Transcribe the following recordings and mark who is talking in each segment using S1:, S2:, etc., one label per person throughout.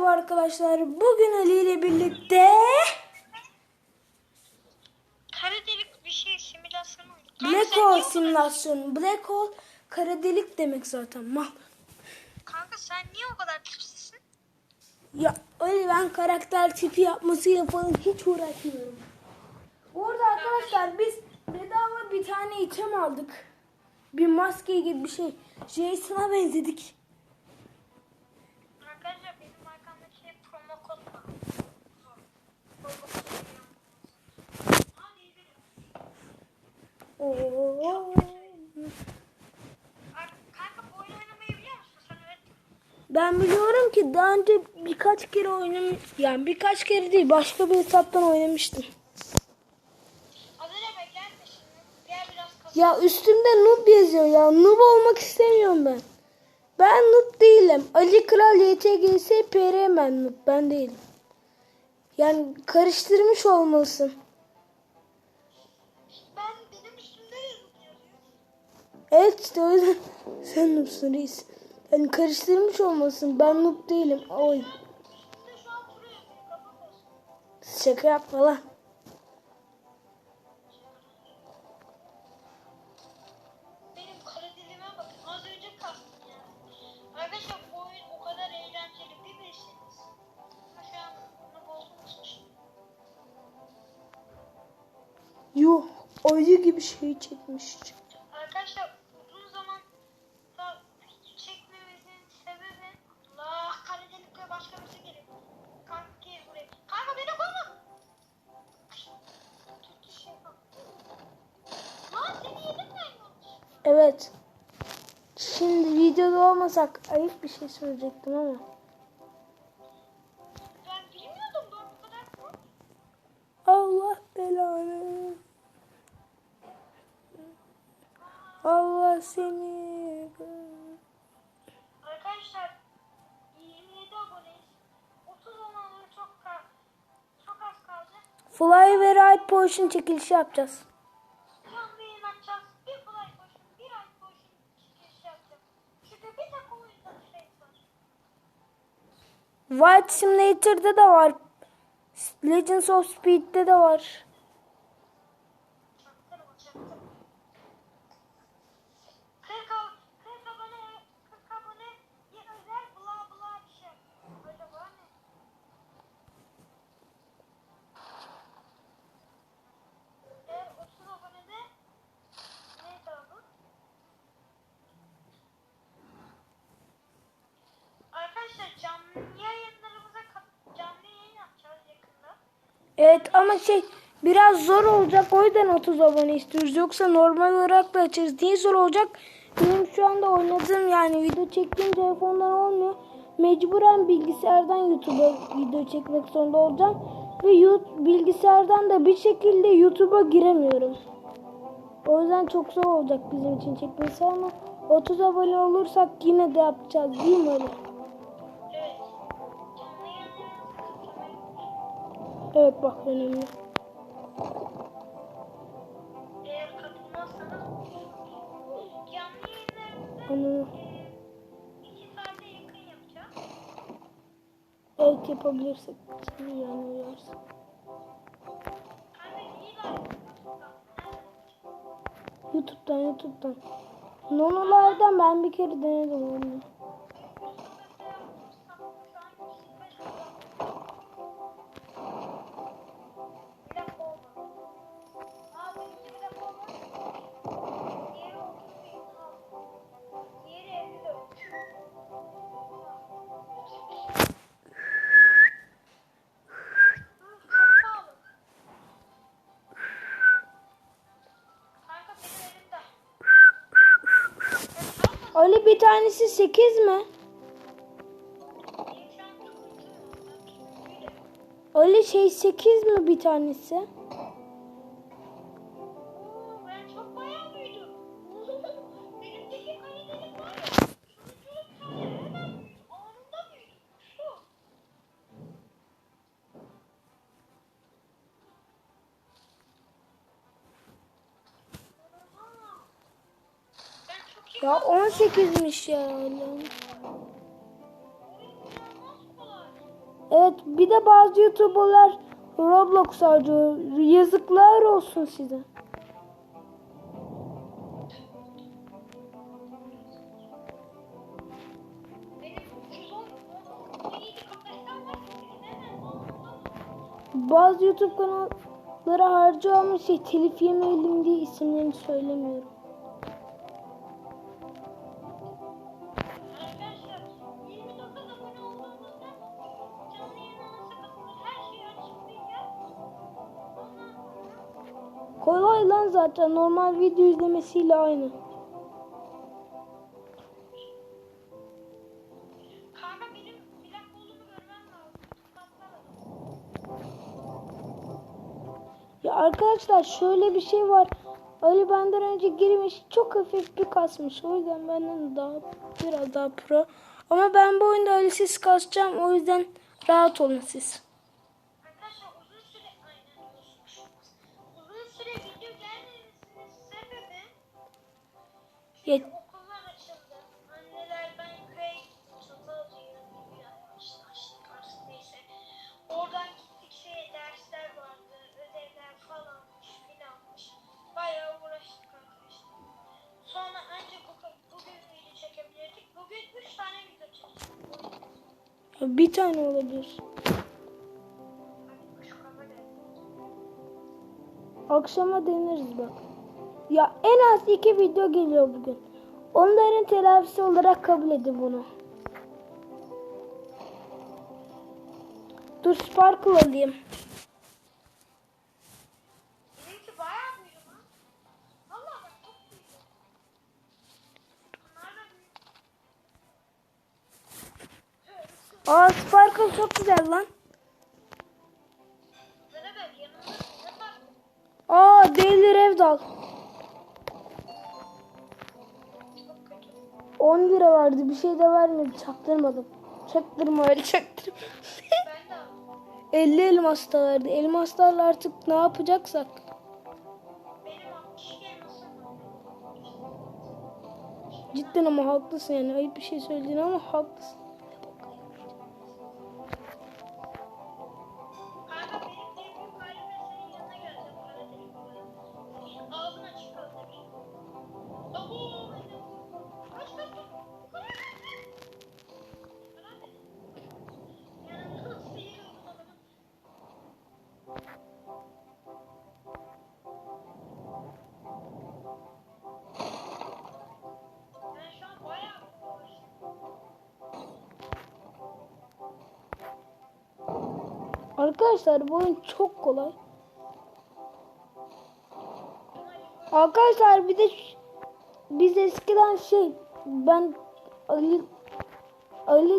S1: Merhaba arkadaşlar. Bugün Ali ile birlikte
S2: Kara delik bir şey simülasyonu.
S1: Black Hole simülasyonu. Black Hole kara delik demek zaten. Mal.
S2: Kanka sen niye o kadar tipsizsin?
S1: Ya öyle ben karakter tipi yapmasıyla falan hiç uğraşmıyorum. Bu arada arkadaşlar biz bedava bir tane item aldık. Bir maske gibi bir şey. Jason'a benzedik.
S2: Arkadaşlar benim arkamdaki promo kod var. Hadi gidelim.
S1: Oo.
S2: Ar- Kanka bu oyunu oynamayı biliyor musun? Sen öğret.
S1: Ben biliyorum ki daha önce birkaç kere oynamış, yani birkaç kere değil başka bir hesaptan oynamıştım. Ya üstümde noob yazıyor ya. Noob olmak istemiyorum ben. Ben noob değilim. Ali Kral YTGS PR ben noob. Ben değilim. Yani karıştırmış olmalısın.
S2: Ben benim üstümde yazıyor.
S1: Evet işte o yüzden sen noobsun reis. Yani karıştırmış olmalısın. Ben noob değilim. Oy. Şaka yapma lan.
S2: Benim kara dilime bakın. Az
S1: Evet. Şimdi videoda olmasak ayıp bir şey söyleyecektim ama.
S2: Ben bilmiyordum bu kadar.
S1: Allah belanı. Allah seni.
S2: Arkadaşlar 27 aboneyiz. 30 olanları çok çok az kaldı.
S1: Fly ve Ride Potion çekilişi yapacağız. White Simulator'da da var. Legends of Speed'de de var.
S2: Çaktırma çaktırma. 40 ab- 40 abone 40 abone bir özel bla bla bir şey. Öyle var mı? Eğer 30 abonede neydi adı? Arkadaşlar canlı yayınlarımıza kat- canlı yayın yapacağız yakında.
S1: Evet ama şey biraz zor olacak. O yüzden 30 abone istiyoruz. Yoksa normal olarak da açarız. Niye zor olacak? Benim şu anda oynadığım yani video çektiğim telefondan olmuyor. Mecburen bilgisayardan YouTube'a video çekmek zorunda olacağım. Ve YouTube, bilgisayardan da bir şekilde YouTube'a giremiyorum. O yüzden çok zor olacak bizim için çekmesi ama 30 abone olursak yine de yapacağız değil mi öyle?
S2: Evet
S1: bak önemli.
S2: Eğer katılmazsanız canlı yayınlarımızı
S1: Onu
S2: iki saate yakın yapacağız.
S1: evet yapabilirsek yani.
S2: Kanka iyi like.
S1: YouTube'dan YouTube'dan. Nonolardan ben bir kere denedim onu. Bir tanesi 8 mi? Ali şey 8 mi bir tanesi?
S2: Ya
S1: 18'miş ya Ali.
S2: oyun inanılmaz kolay.
S1: Evet bir de bazı YouTuber'lar Roblox harcıyor. Yazıklar olsun size.
S2: Benim 310 17 kapasitem var. Hemen ondan
S1: Bazı YouTube kanalları harcıyor ama şey telif yemeyelim diye isimlerini söylemiyorum. Kolay lan zaten normal video izlemesiyle aynı. Ya arkadaşlar şöyle bir şey var. Ali benden önce girmiş çok hafif bir kasmış. O yüzden benden daha biraz daha pro. Ama ben bu oyunda Ali'siz kasacağım. O yüzden rahat olun siz.
S2: Çekeceğim.
S1: bir tane olabilir. Akşama deneriz bak. Ya en az iki video geliyor bugün. Onların telafisi olarak kabul edin bunu. Dur Sparkle alayım. Aa Sparkle çok güzel lan. Aa Daily Revdal. 10 lira verdi. Bir şey de vermedi. Çaktırmadım. Çaktırma öyle çaktırma.
S2: Ben de aldım.
S1: 50 elmas da verdi. Elmaslarla artık ne yapacaksak.
S2: Benim 60 elmasım var.
S1: Cidden ama haklısın yani. Ayıp bir şey söyledin ama haklısın. Arkadaşlar bu oyun çok kolay. Arkadaşlar bir de biz eskiden şey ben Ali Ali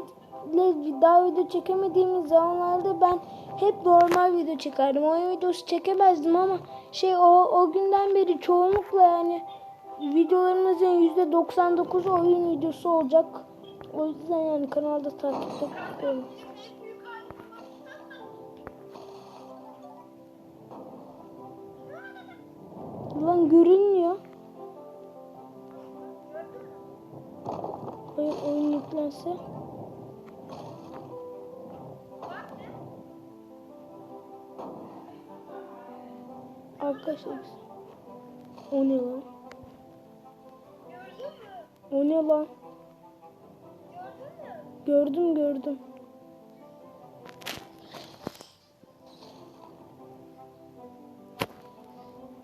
S1: ile daha video çekemediğimiz zamanlarda ben hep normal video çekerdim. Oyun videosu çekemezdim ama şey o, o günden beri çoğunlukla yani videolarımızın yüzde 99 oyun videosu olacak. O yüzden yani kanalda takipte kalın. Lan görünmüyor. Oyun, oyun yüklense. Arkadaşlar. O ne lan? O ne lan? Gördüm gördüm.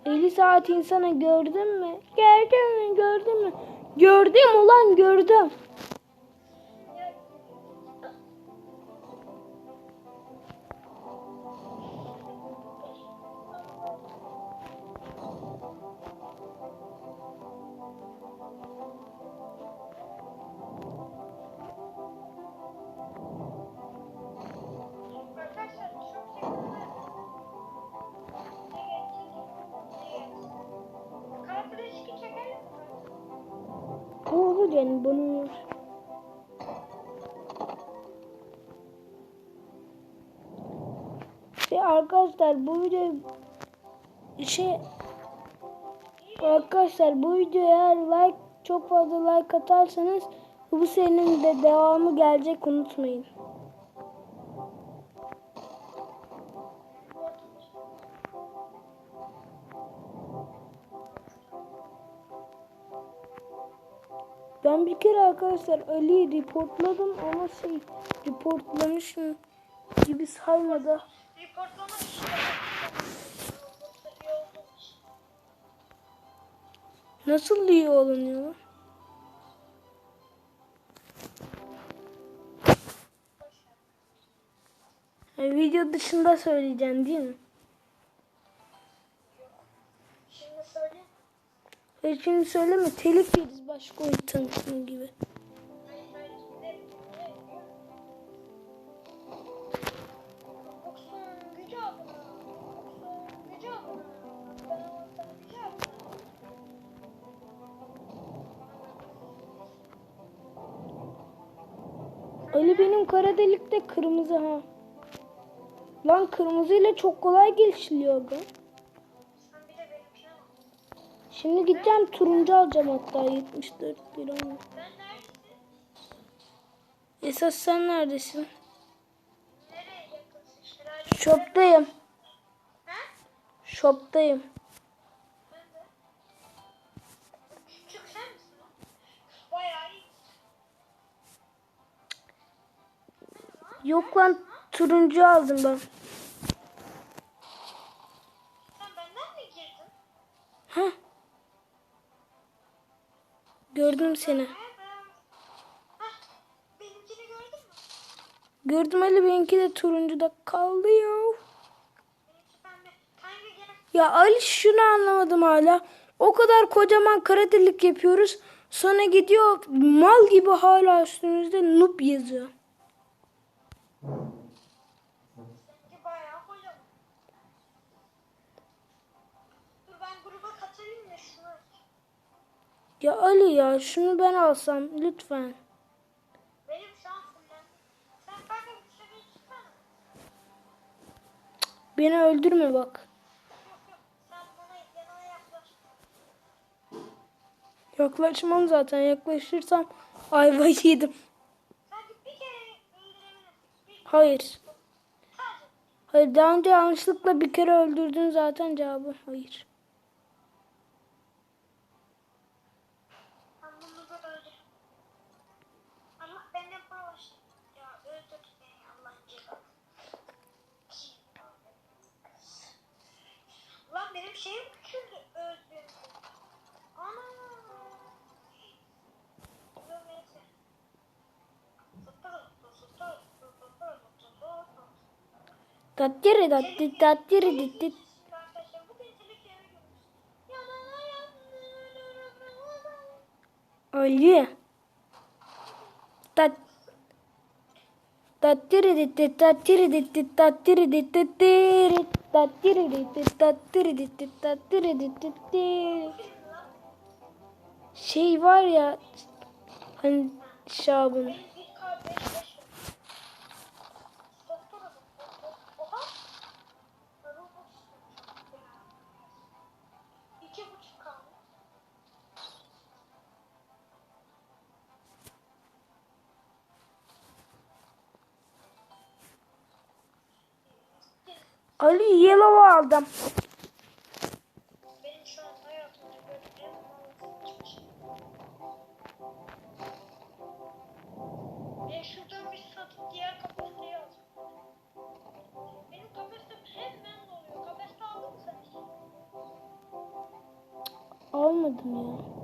S1: ...50 saat insana gördün mü? Gördün mü? Gördün mü? Gördüm ulan gördüm. Yani uyar. Ve arkadaşlar bu video şey arkadaşlar bu videoya eğer like çok fazla like atarsanız bu serinin de devamı gelecek unutmayın. Ben bir kere arkadaşlar Ali'yi reportladım ama şey reportlamış mı gibi saymadı. Nasıl iyi olunuyor? Yani video dışında söyleyeceksin değil mi? Hayır şimdi söyleme telif yeriz başka oyun tanıtımı gibi. Ali benim kara delikte kırmızı ha. Lan kırmızı ile çok kolay geçiliyor be. Şimdi gideceğim turuncu alacağım hatta 74 lira? Esas sen neredesin? Shop'tayım. Shop'tayım. Yok lan turuncu aldım ben. Gördüm seni. Gördüm Ali benimki de turuncuda kaldı ya. Ya Ali şunu anlamadım hala. O kadar kocaman kara delik yapıyoruz. Sonra gidiyor mal gibi hala üstümüzde noob yazıyor. Ya Ali ya şunu ben alsam lütfen.
S2: Benim. Sen çıksana.
S1: Beni öldürme bak.
S2: Yok yok. Sen bana yanına yaklaş.
S1: Yaklaşmam zaten. Yaklaşırsam ayva yedim.
S2: Sadece bir kere öldürebilirsin. Bir
S1: Hayır.
S2: sadece.
S1: Hayır daha önce yanlışlıkla bir kere öldürdün zaten cevabı. Hayır.
S2: Ben bunu da öldür. Ama benden bağış. Ya öldür beni Allah'ın cezası. Lan benim şeyim küçüldü öldüm. Ana. Dur neyse.
S1: Tattiri tattiri.
S2: Yanına yanına.
S1: Ali. Tat. Tattiri tattiri tattiri. Tattiri tattiri tattiri. Şey var ya hani Şaban.
S2: Mı sen hiç?
S1: Almadım ya.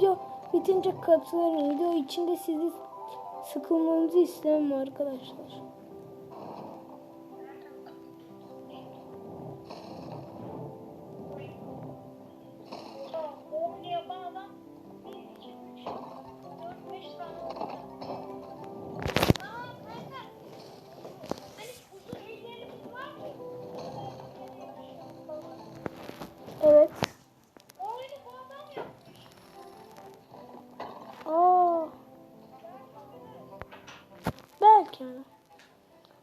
S1: Video bitince katılırım. Video içinde sizi sıkılmanızı istemem arkadaşlar.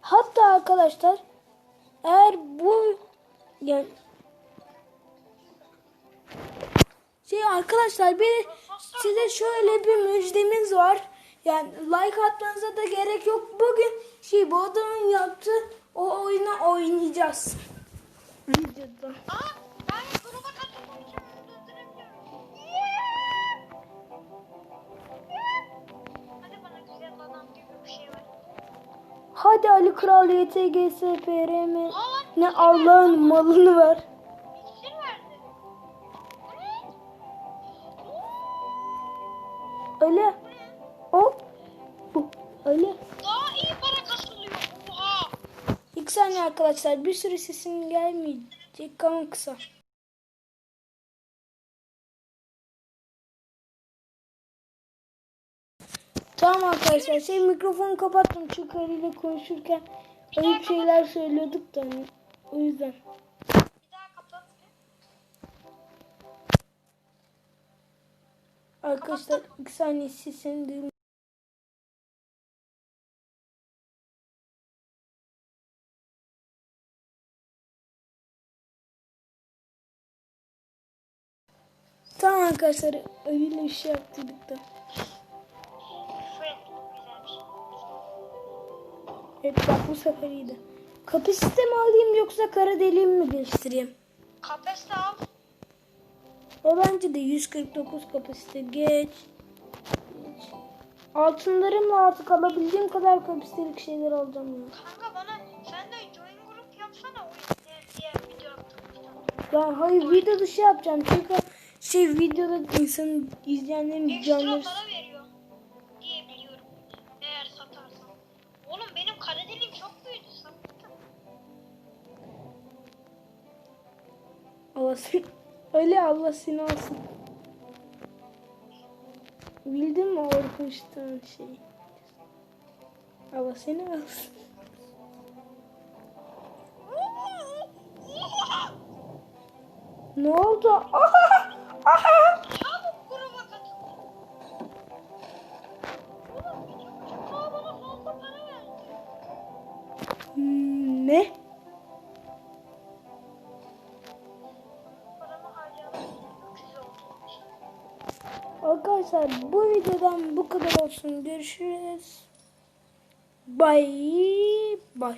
S1: Hatta arkadaşlar eğer bu yani şey arkadaşlar bir size şöyle bir müjdemiz var. Yani like atmanıza da gerek yok. Bugün şey bu adamın yaptığı o oyunu oynayacağız. Videoda.
S2: Hadi
S1: Ali Kral YTG SPRM
S2: Aa,
S1: ne Allah'ın malını ver. Ali o bu Ali.
S2: Daha iyi para kasılıyor. Oha.
S1: İlk saniye arkadaşlar bir sürü sesim gelmeyecek ama kısa. Tamam arkadaşlar şey mikrofonu kapattım çünkü Ali ile konuşurken ayıp şeyler söylüyorduk da hani, o yüzden. Arkadaşlar ilk saniye sesini duyun. Tamam arkadaşlar öyle bir şey yaptık da. Evet bak bu sefer iyiydi. Kapasite mi alayım yoksa kara deliğimi mi geliştireyim?
S2: Kapeste al.
S1: O bence de 149 kapasite geç. geç. Altınlarımla artık alabildiğim kadar kapasitelik şeyler alacağım ya.
S2: Kanka bana sen de join grup yapsana o video attığımızda.
S1: Ya hayır video dışı yapacağım çünkü şey videoda insanın izleyenlerin
S2: Ekstra
S1: canlı
S2: para
S1: Allah seni öyle Allah seni alsın. Bildin mi Orkuş'tan şey? Allah seni alsın. Ne oldu? Aha! Aha! Arkadaşlar bu videodan bu kadar olsun. Görüşürüz. Bye bye.